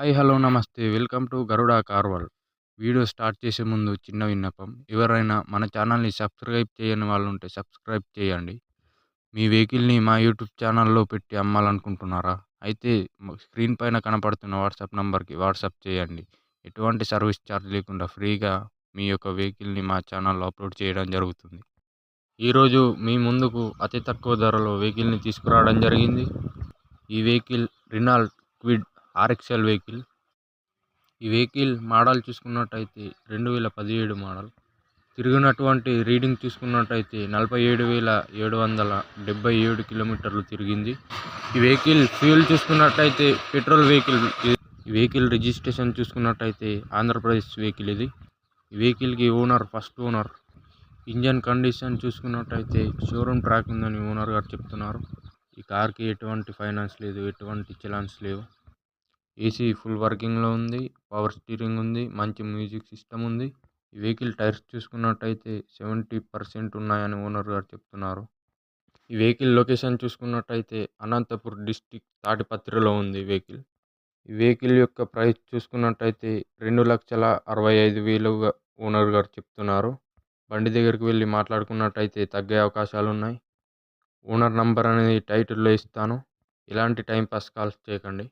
Hi hello నమస్తే. Welcome to Garuda కార్వల్. Video start చేసే ముందు చిన్న విన్నపం. ఎవరైనా మన ఛానల్ని సబ్స్క్రైబ్ చేయని వాళ్ళు ఉంటే సబ్స్క్రైబ్ చేయండి. మీ వెహికల్ని మా యూట్యూబ్ ఛానల్లో పెట్టి అమ్మాలనుకుంటున్నారా? అయితే స్క్రీన్ పైన కనపడుతున్న వాట్సాప్ నంబర్కి వాట్సాప్ చేయండి. ఎటువంటి సర్వీస్ ఛార్జ్ లేకుండా ఫ్రీగా మీ యొక్క వెహికల్ని మా ఛానల్లో అప్లోడ్ చేయడం జరుగుతుంది. ఈరోజు మీ ముందుకు అతి తక్కువ ధరలో వెహికల్ని తీసుకురావడం జరిగింది. ఈ vehicle Renault Kwid RXL vehicle. ఈ వెహికల్ మోడల్ చూసుకున్నట్టయితే రెండు వేల పదిహేడు మోడల్. తిరిగినటువంటి రీడింగ్ చూసుకున్నట్టయితే నలభై ఏడు వేల ఏడు వందల డెబ్బై ఏడు కిలోమీటర్లు తిరిగింది. ఈ వెహికల్ ఫ్యూల్ చూసుకున్నట్టయితే పెట్రోల్ వెహికల్ ఈ వెహికల్ రిజిస్ట్రేషన్ చూసుకున్నట్టయితే ఆంధ్రప్రదేశ్ వెహికల్ ఇది. ఈ వెహికల్కి owner first owner. Engine condition చూసుకున్నట్టయితే షోరూమ్ ట్రాక్ ఉందని ఓనర్ గారు చెప్తున్నారు. ఈ కార్కి ఎటువంటి ఫైనాన్స్ లేదు ఎటువంటి చలాన్స్ లేవు. ఏసీ ఫుల్ వర్కింగ్లో ఉంది పవర్ స్టీరింగ్ ఉంది మంచి మ్యూజిక్ సిస్టమ్ ఉంది. ఈ వెహికల్ టైర్స్ చూసుకున్నట్టయితే సెవెంటీ పర్సెంట్ ఉన్నాయని ఓనర్ గారు చెప్తున్నారు. ఈ వెహికల్ లొకేషన్ చూసుకున్నట్టయితే అనంతపూర్ డిస్టిక్ తాటిపత్రిలో ఉంది వెహికల్. ఈ వెహికల్ యొక్క ప్రైస్ చూసుకున్నట్టయితే రెండు లక్షల అరవై ఐదు వేలుగా ఓనర్ గారు చెప్తున్నారు. బండి దగ్గరికి వెళ్ళి మాట్లాడుకున్నట్టయితే తగ్గే అవకాశాలు ఉన్నాయి ఓనర్ నంబర్ అనేది టైటిల్లో ఇస్తాను. ఇలాంటి టైం పాస్ కాల్స్ చేయకండి.